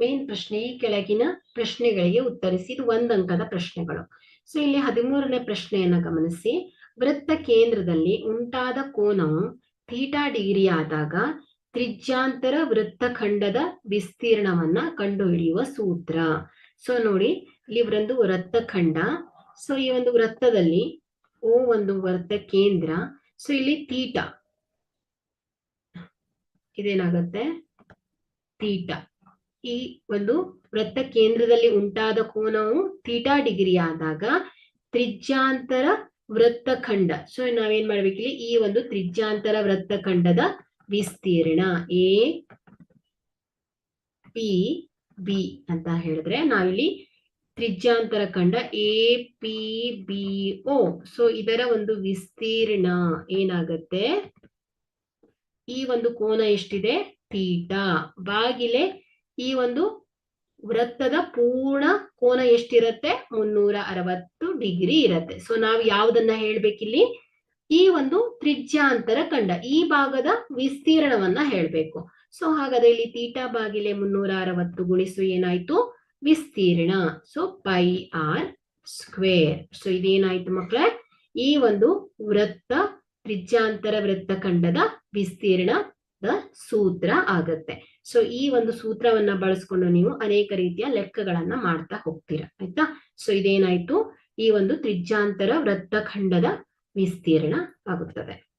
Main ಪ್ರಶ್ನೆ ಈ ಕೆಳಗಿನ ಪ್ರಶ್ನೆಗಳಿಗೆ ಉತ್ತರಿಸಿ ಇದು ಒಂದಂಕದ ಪ್ರಶ್ನೆಗಳು. ಸೊ ಇಲ್ಲಿ ಹದಿಮೂರನೇ ಪ್ರಶ್ನೆಯನ್ನ ಗಮನಿಸಿ. ವೃತ್ತ ಕೇಂದ್ರದಲ್ಲಿ ಉಂಟಾದ ಕೋನವು ಥೀಟಾ ಡಿಗ್ರಿ ಆದಾಗ ತ್ರಿಜ್ಯಾಂತರ ವೃತ್ತಖಂಡದ ವಿಸ್ತೀರ್ಣವನ್ನ ಕಂಡುಹಿಡಿಯುವ ಸೂತ್ರ. ಸೊ ನೋಡಿ, ಇಲ್ಲಿ ಒಂದು ವೃತ್ತಖಂಡ ಸೊ ಈ ಒಂದು ವೃತ್ತದಲ್ಲಿ ಓ ಒಂದು ವೃತ್ತ ಕೇಂದ್ರ. ಸೊ ಇಲ್ಲಿ ತೀಟಾ ಇದೇನಾಗತ್ತೆ? ತೀಟಾ ಈ ಒಂದು ವೃತ್ತ ಕೇಂದ್ರದಲ್ಲಿ ಉಂಟಾದ ಕೋನವು ಥೀಟಾ ಡಿಗ್ರಿ ಆದಾಗ ತ್ರಿಜ್ಯಾಂತರ ವೃತ್ತಖಂಡ ಸೊ ನಾವೇನ್ ಮಾಡ್ಬೇಕಿಲ್ಲಿ? ಈ ಒಂದು ತ್ರಿಜ್ಯಾಂತರ ವೃತ್ತಖಂಡದ ವಿಸ್ತೀರ್ಣ ಎ, ಪಿ, ಬಿ ಅಂತ ಹೇಳಿದ್ರೆ ನಾವಿಲ್ಲಿ ತ್ರಿಜ್ಯಾಂತರ ಖಂಡ A, P, B O so ಇದರ ಒಂದು ವಿಸ್ತೀರ್ಣ ಏನಾಗತ್ತೆ? ಈ ಒಂದು ಕೋನ ಎಷ್ಟಿದೆ? ತೀಟಾ ಬಾಗಿಲೆ ಈ ಒಂದು ವೃತ್ತದ ಪೂರ್ಣ ಕೋನ ಎಷ್ಟಿರತ್ತೆ? ಮುನ್ನೂರ ಅರವತ್ತು ಡಿಗ್ರಿ ಇರತ್ತೆ. ಸೊ ನಾವು ಯಾವ್ದನ್ನ ಹೇಳ್ಬೇಕಿಲ್ಲಿ? ಈ ಒಂದು ತ್ರಿಜ್ಯಾಂತರ ಖಂಡ, ಈ ಭಾಗದ ವಿಸ್ತೀರ್ಣವನ್ನ ಹೇಳ್ಬೇಕು. ಸೊ ಹಾಗಾದ್ರೆ ಇಲ್ಲಿ ತೀಟಾ ಬಾಗಿಲೆ ಮುನ್ನೂರ ಅರವತ್ತು ಗುಣಿಸು ಏನಾಯ್ತು? ವಿಸ್ತೀರ್ಣ. So pi R square. So ಇದೇನಾಯ್ತು ಮಕ್ಕಳೇ ಈ ಒಂದು ವೃತ್ತ, ತ್ರಿಜ್ಯಾಂತರ ವೃತ್ತಖಂಡದ ವಿಸ್ತೀರ್ಣದ ಸೂತ್ರ ಆಗತ್ತೆ. ಸೊ ಈ ಒಂದು ಸೂತ್ರವನ್ನ ಬಳಸ್ಕೊಂಡು ನೀವು ಅನೇಕ ರೀತಿಯ ಲೆಕ್ಕಗಳನ್ನ ಮಾಡ್ತಾ ಹೋಗ್ತೀರಾ, ಆಯ್ತಾ? ಸೊ ಇದೇನಾಯ್ತು? ಈ ಒಂದು ತ್ರಿಜ್ಯಾಂತರ ವೃತ್ತಖಂಡದ ವಿಸ್ತೀರ್ಣ ಆಗುತ್ತದೆ.